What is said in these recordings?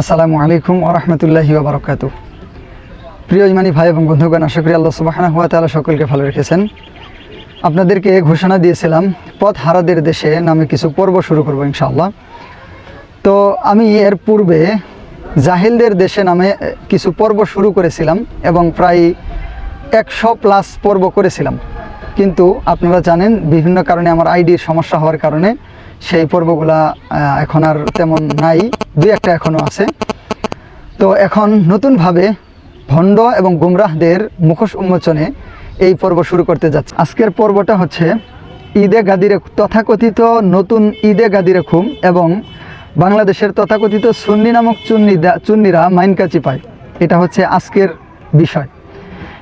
আসসালামু আলাইকুম ওরহমতুল্লাহি বারকাত প্রিয় ইমানি ভাই এবং বন্ধুগণ, আশা করি আল্লাহ সুবাহানা হুয়া তালা সকলকে ভালো রেখেছেন। আপনাদেরকে ঘোষণা দিয়েছিলাম, পথ হারাদের দেশে নামে কিছু পর্ব শুরু করব ইনশাআল্লাহ। তো আমি এর পূর্বে জাহিলদের দেশে নামে কিছু পর্ব শুরু করেছিলাম এবং প্রায় একশো প্লাস পর্ব করেছিলাম। কিন্তু আপনারা জানেন, বিভিন্ন কারণে আমার আইডির সমস্যা হওয়ার কারণে সেই পর্বগুলা এখন আর তেমন নাই, দুই একটা এখনও আছে। তো এখন নতুনভাবে ভণ্ড এবং গুমরাহদের মুখোশ উন্মোচনে এই পর্ব শুরু করতে যাচ্ছে। আজকের পর্বটা হচ্ছে ঈদে গাদিরে তথাকথিত নতুন ঈদে গাদিরে খুম এবং বাংলাদেশের তথাকথিত সুন্নি নামক চুন্নি চুন্নিরা মাইনকাচি পায়। এটা হচ্ছে আজকের বিষয়।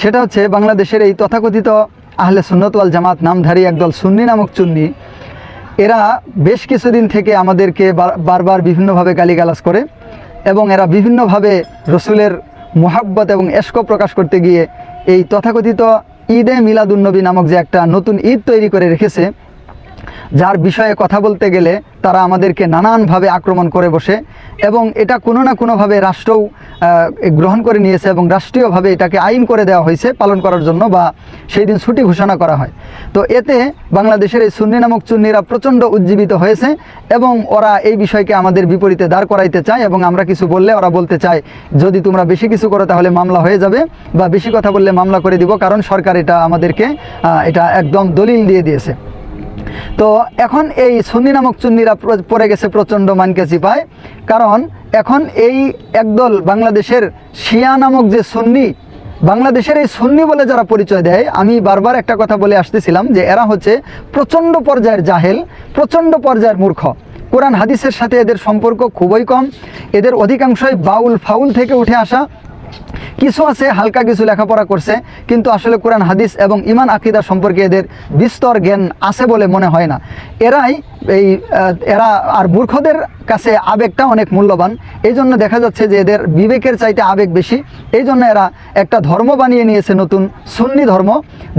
সেটা হচ্ছে বাংলাদেশের এই তথাকথিত আহলে সুন্নত ওয়াল জামাত নামধারী একদল সুন্নি নামক চুন্নি এরা বেশ কিছুদিন থেকে আমাদেরকে বারবার বিভিন্নভাবে গালিগালাজ করে এবং এরা বিভিন্নভাবে রসুলের মোহাব্বত এবং এস্ক প্রকাশ করতে গিয়ে এই তথাকথিত ঈদে মিলাদুন্নবী নামক যে একটা নতুন ঈদ তৈরি করে রেখেছে যার বিষয়ে কথা বলতে গেলে তারা আমাদেরকে নানানভাবে আক্রমণ করে বসে এবং এটা কোনো না কোনোভাবে রাষ্ট্রও গ্রহণ করে নিয়েছে এবং রাষ্ট্রীয়ভাবে এটাকে আইন করে দেওয়া হয়েছে পালন করার জন্য বা সেই দিন ছুটি ঘোষণা করা হয়। তো এতে বাংলাদেশের এই সুন্নি নামক চুন্নিরা প্রচণ্ড উজ্জীবিত হয়েছে এবং ওরা এই বিষয়কে আমাদের বিপরীতে দাঁড় করাইতে চায় এবং আমরা কিছু বললে ওরা বলতে চায়, যদি তোমরা বেশি কিছু করো তাহলে মামলা হয়ে যাবে বা বেশি কথা বললে মামলা করে দিব। কারণ সরকার এটা আমাদেরকে এটা একদম দলিল দিয়ে দিয়েছে। তো এখন এই সুন্নি নামক চুন্নিরা পড়ে গেছে প্রচণ্ড মানকে চিপায় কারণ এখন এই একদল বাংলাদেশের শিয়া নামক যে সুন্নি, বাংলাদেশের এই সুন্নি বলে যারা পরিচয় দেয়, আমি বারবার একটা কথা বলে আসতেছিলাম যে এরা হচ্ছে প্রচণ্ড পর্যায়ের জাহেল, প্রচণ্ড পর্যায়ের মূর্খ। কোরআন হাদিসের সাথে এদের সম্পর্ক খুবই কম। এদের অধিকাংশই বাউল ফাউল থেকে উঠে আসা। কিছু আছে, হালকা কিছু লেখাপড়া করছে, কিন্তু আসলে কোরআন, হাদিস এবং ইমান, আকিদা সম্পর্কে এদের বিস্তর জ্ঞান আছে বলে মনে হয় না। এরাই এই এরা আর মূর্খদের কাছে আবেগটা অনেক মূল্যবান। এই জন্য দেখা যাচ্ছে যে এদের বিবেকের চাইতে আবেগ বেশি। এই জন্য এরা একটা ধর্ম বানিয়ে নিয়েছে নতুন সুন্নি ধর্ম,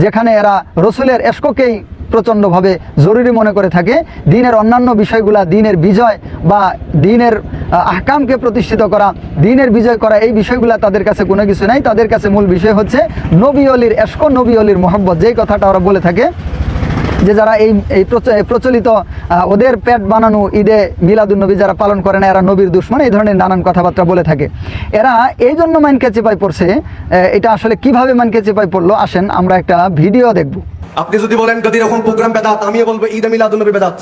যেখানে এরা রসুলের এসককেই প্রচণ্ডভাবে জরুরি মনে করে থাকে। দিনের অন্যান্য বিষয়গুলা দিনের বিজয় বা দিনের আহ, আহকামকে প্রতিষ্ঠিত করা দিনের বিজয় করা এই বিষয়গুলা তাদের কাছে কোনো কিছু নাই। তাদের কাছে মূল বিষয় হচ্ছে নবী অলির এসকো নবী অলির মোহাম্মত যেই কথাটা ওরা বলে থাকে যে যারা এই এই প্রচলিত ওদের পেট বানানো ঈদে মিলাদুলনবী যারা পালন করে না এরা নবীর দুশ্মন, এই ধরনের নানান কথাবার্তা বলে থাকে। এরা এই জন্য মাইনকে চেপাই পড়ছে এটা আসলে কীভাবে মাইনকে চেপাই পড়ল? আসেন, আমরা একটা ভিডিও দেখব। আপনি যদি বলেন যদি এরকম প্রোগ্রাম বেদাত আমিও বলব, ঈদ মিলাদুলনবী বেদাত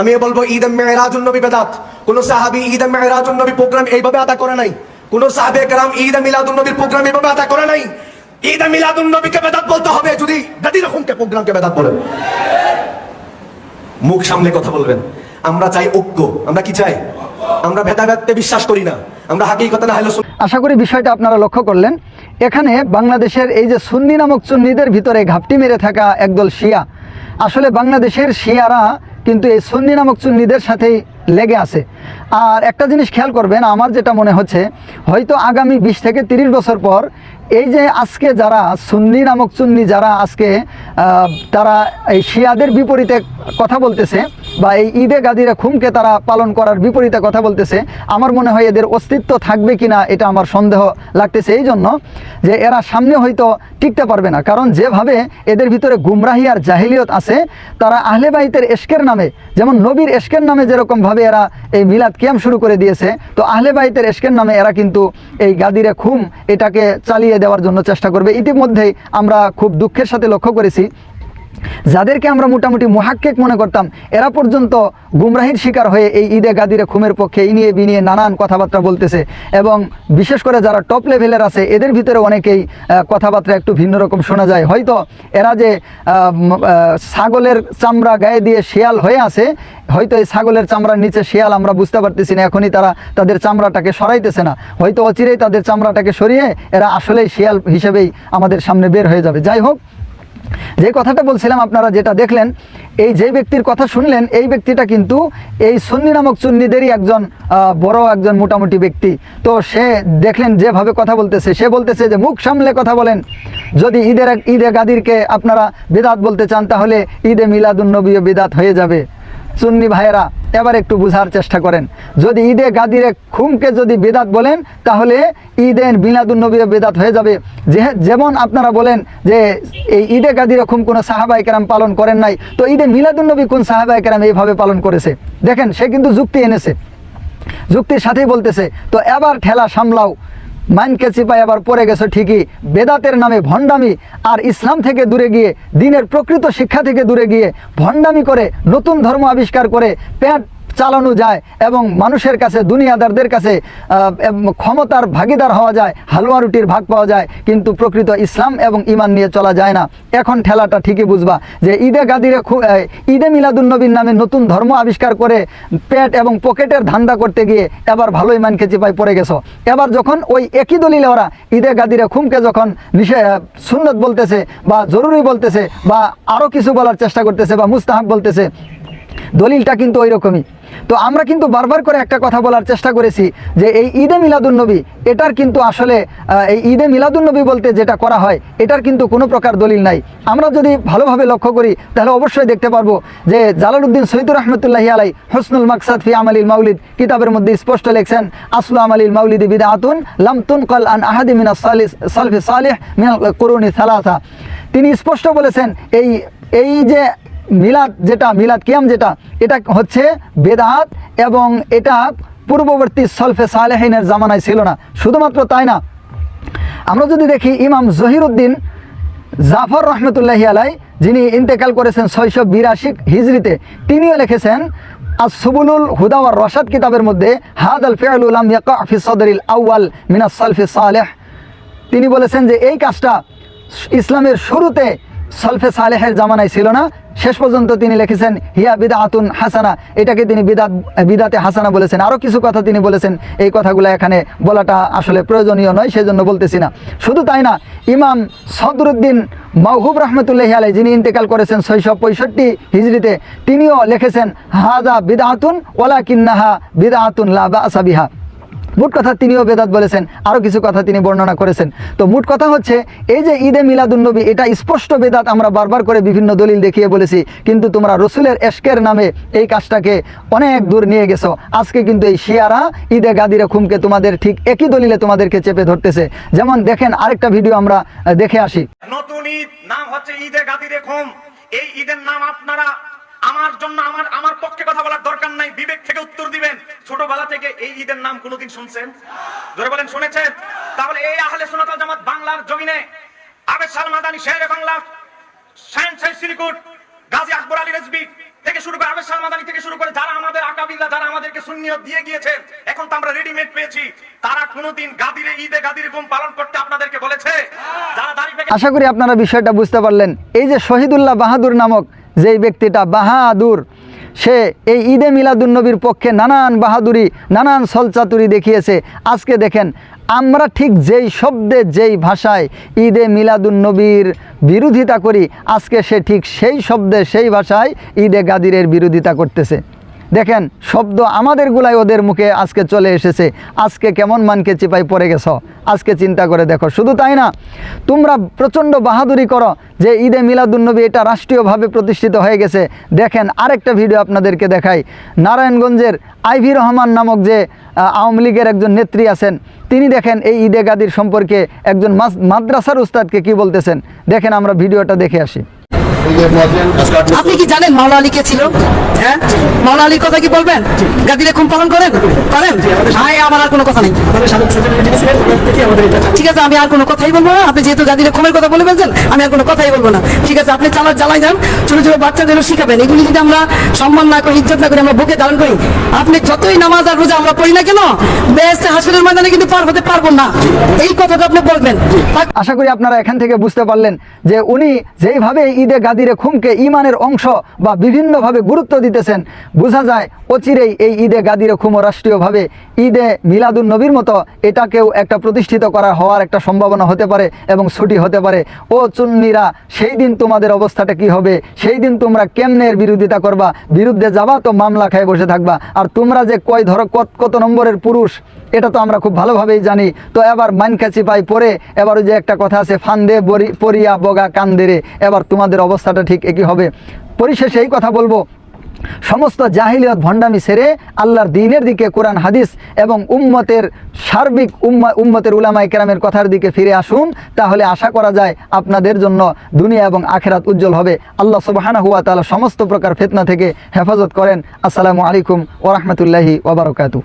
আমিও বলব, ঈদ মেহরাজুলনবী বেদাত কোনো সাহাবি, ঈদ মেহরাজুলনবী প্রোগ্রাম এইভাবে আদা করে নাই। কোনো সাহাবে কালাম ঈদ মিলাদুলনবীর প্রোগ্রাম এইভাবে আদা করে নাই। ঈদ নবীকে বেদাত বলতে হবে, যদি গদি রকম কে প্রোগ্রামকে বেদাত বলেন মুখ সামলে কথা বলবেন। আমরা চাই ঐক্য। আমরা কি চাই? আমরা বিশ্বাস করি না। আমরা হাকিকতা না হলে আশা করি বিষয়টা আপনারা লক্ষ্য করলেন। এখানে বাংলাদেশের এই যে সুন্নি নামক সুন্নিদের ভিতরে ঘাপটি মেরে থাকা একদল শিয়া। আসলে বাংলাদেশের শিয়ারা কিন্তু এই সুন্নি নামক চুন্নিদের সাথেই লেগে আছে। আর একটা জিনিস খেয়াল করবেন, আমার যেটা মনে হচ্ছে, হয়তো আগামী বিশ থেকে তিরিশ বছর পর এই যে আজকে যারা সুন্নি নামক চুন্নি যারা আজকে তারা এই শিয়াদের বিপরীতে কথা বলতেছে বা এই ঈদে গাদিরা খুমকে তারা পালন করার বিপরীতে কথা বলতেছে। আমার মনে হয় এদের অস্তিত্ব থাকবে কিনা এটা আমার সন্দেহ লাগতেছে। এই জন্য যে এরা সামনে হয়তো টিকতে পারবে না। কারণ যেভাবে এদের ভিতরে গুমরাহি আর জাহিলিয়ত আছে, তারা আহলে বাইতের নামে, যেমন নবীর এশকের নামে যেরকমভাবে এরা এই মিলাদ কিয়াম শুরু করে দিয়েছে, তো আহলে বাইতের নামে এরা কিন্তু এই গাদিরে খুম এটাকে চালিয়ে দেওয়ার জন্য চেষ্টা করবে। ইতিমধ্যেই আমরা খুব দুঃখের সাথে লক্ষ্য করেছি যাদেরকে আমরা মোটামুটি মুহাক্কেক মনে করতাম, এরা পর্যন্ত গুমরাহির শিকার হয়ে এই ঈদে গাদিরে খুমের পক্ষে এই নিয়ে বিনিয়ে নানান কথাবার্তা বলতেছে এবং বিশেষ করে যারা টপ লেভেলের আছে, এদের ভিতরে অনেকেই কথাবার্তা একটু ভিন্ন রকম শোনা যায়। হয়তো এরা যে ছাগলের চামড়া গায়ে দিয়ে শিয়াল হয়ে আছে, হয়তো এই ছাগলের চামড়ার নিচে শিয়াল আমরা বুঝতে পারতেছি না, এখনই তারা তাদের চামড়াটাকে সরাইতেছে না। হয়তো অচিরেই তাদের চামড়াটাকে সরিয়ে এরা আসলেই শিয়াল হিসেবেই আমাদের সামনে বের হয়ে যাবে। যাই হোক যে কথাটা বলছিলাম আপনারা যেটা দেখলেন, এই যে ব্যক্তির কথা শুনলেন, এই ব্যক্তিটা কিন্তু এই সন্নি নামক চুন্নিদেরই একজন বড় একজন মোটামুটি ব্যক্তি। তো সে দেখলেন যেভাবে কথা বলতেছে, সে বলতেছে যে মুখ সামলে কথা বলেন। যদি ঈদের ঈদে গাদিরকে আপনারা বেদাত বলতে চান, তাহলে ঈদে মিলাদুন্নবীও বেদাত হয়ে যাবে। সুন্নি ভাইয়েরা, এবার একটু বুঝার চেষ্টা করেন। যদি ঈদে গাদিরে খুমকে যদি বেদাত বলেন, তাহলে ঈদে মিলাদুন্নবী বেদাত হয়ে যাবে। যে যেমন আপনারা বলেন যে এই ঈদে গাদিরে খুম কোনো সাহাবাই কেরাম পালন করেন নাই, তো ঈদে মিলাদুন্নবী কোন সাহাবাই কেরাম এইভাবে পালন করেছে? দেখেন, সে কিন্তু যুক্তি এনেছে। যুক্তির সাথেই বলতেছে, তো এবার ঠেলা সামলাও। মাইনকে চিপাই আবার পড়ে গেছো ঠিকই। বেদাতের নামে ভণ্ডামি আর ইসলাম থেকে দূরে গিয়ে, দিনের প্রকৃত শিক্ষা থেকে দূরে গিয়ে ভণ্ডামি করে, নতুন ধর্ম আবিষ্কার করে, পেট চালানো যায় এবং মানুষের কাছে, দুনিয়াদারদের কাছে ক্ষমতার ভাগিদার হওয়া যায়, হালুয়া রুটির ভাগ পাওয়া যায়, কিন্তু প্রকৃত ইসলাম এবং ইমান নিয়ে চলা যায় না। এখন ঠেলাটা ঠিকই বুঝবা যে ঈদে গাদিরে ঈদে মিলাদুন্নবীর নামে নতুন ধর্ম আবিষ্কার করে পেট এবং পকেটের ধান্দা করতে গিয়ে এবার ভালো ইমানকে চিপাই পড়ে গেছো। এবার যখন ওই একই দলিলে ওরা ঈদে গাদিরে খুমকে যখন নিষে সুন্নত বলতেছে বা জরুরি বলতেছে বা আরও কিছু বলার চেষ্টা করতেছে বা মুস্তাহাব বলতেছে, দলিলটা কিন্তু ওই রকমই। তো আমরা কিন্তু বারবার করে একটা কথা বলার চেষ্টা করেছি যে এই ঈদে মিলাদুন্নবী এটার কিন্তু আসলে এই ঈদে মিলাদুন্নবী বলতে যেটা করা হয়, এটার কিন্তু কোনো প্রকার দলিল নাই। আমরা যদি ভালোভাবে লক্ষ্য করি, তাহলে অবশ্যই দেখতে পারব যে জালালউদ্দিন সৈদুর রহমতুল্লাহি আলাই হসনুল মাকসাদ ফি আমালিল মাউলিদ কিতাবের মধ্যে স্পষ্ট লেখছেন, আসলু আমালিল মাউলিদি বিদাআতুন লাম কল আন আহাদি মিনাস সালফি সালিহ মিনাল কুরুনি সালাসা। তিনি স্পষ্ট বলেছেন, এই এই যে মিলাদ যেটা, মিলাদ কিয়াম যেটা, এটা হচ্ছে বেদাত এবং এটা পূর্ববর্তী সলফে সালেহিনের জামানায় ছিল না। শুধুমাত্র তাই না, আমরা যদি দেখি ইমাম জহিরুদ্দিন জাফর রহমতুল্লাহ আলাই, যিনি ইন্তেকাল করেছেন ছয়শো বিরাশি হিজড়িতে তিনিও লিখেছেন আর সুবুলুল হুদাওয়ার রসাদ কিতাবের মধ্যে হাদ আল ফেয়ালুল আম ইয়াকা ফি সদরিল আউয়াল মিনাস সালফি সালেহ। তিনি বলেছেন যে এই কাজটা ইসলামের শুরুতে সলফে সালেহের জামানায় ছিল না। শেষ পর্যন্ত তিনি লিখেছেন, হিয়া বিদা আতুন হাসানা। এটাকে তিনি বিদাত, বিদাতে হাসানা বলেছেন। আরও কিছু কথা তিনি বলেছেন। এই কথাগুলো এখানে বলাটা আসলে প্রয়োজনীয় নয়, সেজন্য বলতেছি না। শুধু তাই না, ইমাম সদরুদ্দিন মাহবুব রহমতুল্লাহ আলাই যিনি ইন্তেকাল করেছেন ছয়শো পঁয়ষট্টি হিজড়িতে, তিনিও লিখেছেন হাজা বিদাহাতুন ওলা কিন্নাহা বিদাহাতুন লা বা আসাবিহা মোট কথা তিনিও বেদাত বলেছেন আরও কিছু কথা তিনি বর্ণনা করেছেন। তো মোট কথা হচ্ছে, এই যে ঈদে মিলাদুন্নবী এটা স্পষ্ট বেদাত আমরা বারবার করে বিভিন্ন দলিল দেখিয়ে বলেছি, কিন্তু তোমরা রসুলের এশকের নামে এই কাজটাকে অনেক দূর নিয়ে গেছো। আজকে কিন্তু এই শিয়ারা ঈদে গাদিরে খুমকে তোমাদের ঠিক একই দলিলে তোমাদেরকে চেপে ধরতেছে। যেমন দেখেন, আরেকটা ভিডিও আমরা দেখে আসি। নতুন ঈদ, নাম হচ্ছে ঈদে গাদি রেখম এই ঈদের নাম আপনারা আমার জন্য আমার আমার পক্ষে কথা বলার দরকার নাই, বিবেক থেকে উত্তর দিবেন। ছোটবেলা থেকে এই ঈদের নাম কোনোদিন শুনছেন? ধরে বলেন, শুনেছেন? তাহলে এই আহলে সোনাতাল জামাত বাংলার জমিনে আবেদ সাল মাদানি, শেরে বাংলা সায়েন্স সাই সিরিকুট গাজী আকবর আলী রেজবি থেকে শুরু করে আবেদ সাল মাদানি থেকে শুরু করে যারা আমাদের আকাবিল্লা, যারা আমাদেরকে সুন্নিয়ত দিয়ে গিয়েছেন এখন তো আমরা রেডিমেড পেয়েছি। তারা কোনোদিন গাদিরে, ঈদে গাদির ঘুম পালন করতে আপনাদেরকে বলেছে? যারা দাঁড়িয়ে আশা করি আপনারা বিষয়টা বুঝতে পারলেন। এই যে শহীদুল্লাহ বাহাদুর নামক যেই ব্যক্তিটা বাহাদুর, সে এই ঈদে মিলাদুন্নবীর পক্ষে নানান বাহাদুরি, নানান সলচাতুরি দেখিয়েছে। আজকে দেখেন, আমরা ঠিক যেই শব্দে, যেই ভাষায় ঈদে মিলাদুন্নবীর বিরোধিতা করি, আজকে সে ঠিক সেই শব্দে, সেই ভাষায় ঈদে গাদিরের বিরোধিতা করতেছে। দেখেন, শব্দ আমাদের গুলাই ওদের মুখে আজকে চলে এসেছে। আজকে কেমন মানকে চিপাই পড়ে গেছ? আজকে চিন্তা করে দেখো। শুধু তাই না, তোমরা প্রচণ্ড বাহাদুরি করো যে ঈদে মিলাদুন্নবী এটা রাষ্ট্রীয়ভাবে প্রতিষ্ঠিত হয়ে গেছে। দেখেন, আরেকটা ভিডিও আপনাদেরকে দেখাই। নারায়ণগঞ্জের আইভি রহমান নামক যে আওয়ামী লীগের একজন নেত্রী আছেন, তিনি দেখেন এই ঈদে গাদির সম্পর্কে একজন মাদ্রাসার উস্তাদকে কি বলতেছেন? দেখেন, আমরা ভিডিওটা দেখে আসি। আপনি কি জানেন মাওলা আলী কে ছিল? হ্যাঁ? মাওলা আলীর কথা কি বলবেন? গাদিরে খুন পালন করেন? করেন? হ্যাঁ আমার আর কোনো কথা নেই। ঠিক আছে, আমি আর কোনো কথাই বলব না। আপনি যেহেতু গাদিরে খুমের কথা বলে ফেলছেন, আমি আর কোনো কথাই বলব না। ঠিক আছে, আপনি চালার জ্বালাই যান ছোট ছোট বাচ্চাদেরও শিখাবেন। এগুলি যদি আমরা সম্মান না করি, ইজ্জত না করি, আমরা বুকে ধারণ করি, আপনি যতই নামাজ আর রোজা আমরা পড়ি না কেন বেস্ট হাসনের ময়দানে কিন্তু পার হতে পারব না। এই কথাটা আপনি বলবেন। আশা করি আপনারা এখান থেকে বুঝতে পারলেন যে উনি যেইভাবে ঈদে গাদিরে খুমকে ইমানের অংশ বা বিভিন্নভাবে গুরুত্ব দিতেছেন, বোঝা যায় অচিরেই এই ঈদে গাদিরে খুমও রাষ্ট্রীয়ভাবে ঈদে মিলাদুন নবীর মতো এটাকেও একটা প্রতিষ্ঠিত করা হওয়ার একটা সম্ভাবনা হতে পারে এবং ছুটি হতে পারে। ও চুন্নিরা, সেই দিন তোমাদের অবস্থাটা কি হবে? সেই দিন তোমরা কেমনের বিরোধিতা করবা? বিরুদ্ধে যাবা তো মামলা খায় বসে থাকবা। আর তোমরা যে কয় ধরো কত কত নম্বরের পুরুষ এটা তো আমরা খুব ভালোভাবেই জানি। তো এবার মানকাচি পাই পরে, এবার ওই যে একটা কথা আছে, ফান্দে পরিয়া বগা কান্দেরে এবার তোমাদের অবস্থাটা ঠিক একই হবে। পরিশেষে এই কথা বলব, সমস্ত জাহিলিয়ত ভণ্ডামি সেরে আল্লাহর দিনের দিকে কোরআন, হাদিস এবং উম্মতের সার্বিক উম্মা, উম্মতের উলামাই কেরামের কথার দিকে ফিরে আসুন, তাহলে আশা করা যায় আপনাদের জন্য দুনিয়া এবং আখেরাত উজ্জ্বল হবে। আল্লাহ সুবাহানা হুয়া তালা সমস্ত প্রকার ফেতনা থেকে হেফাজত করেন। আসসালামু আলাইকুম ওরহমতুল্লাহি ওবরকাতু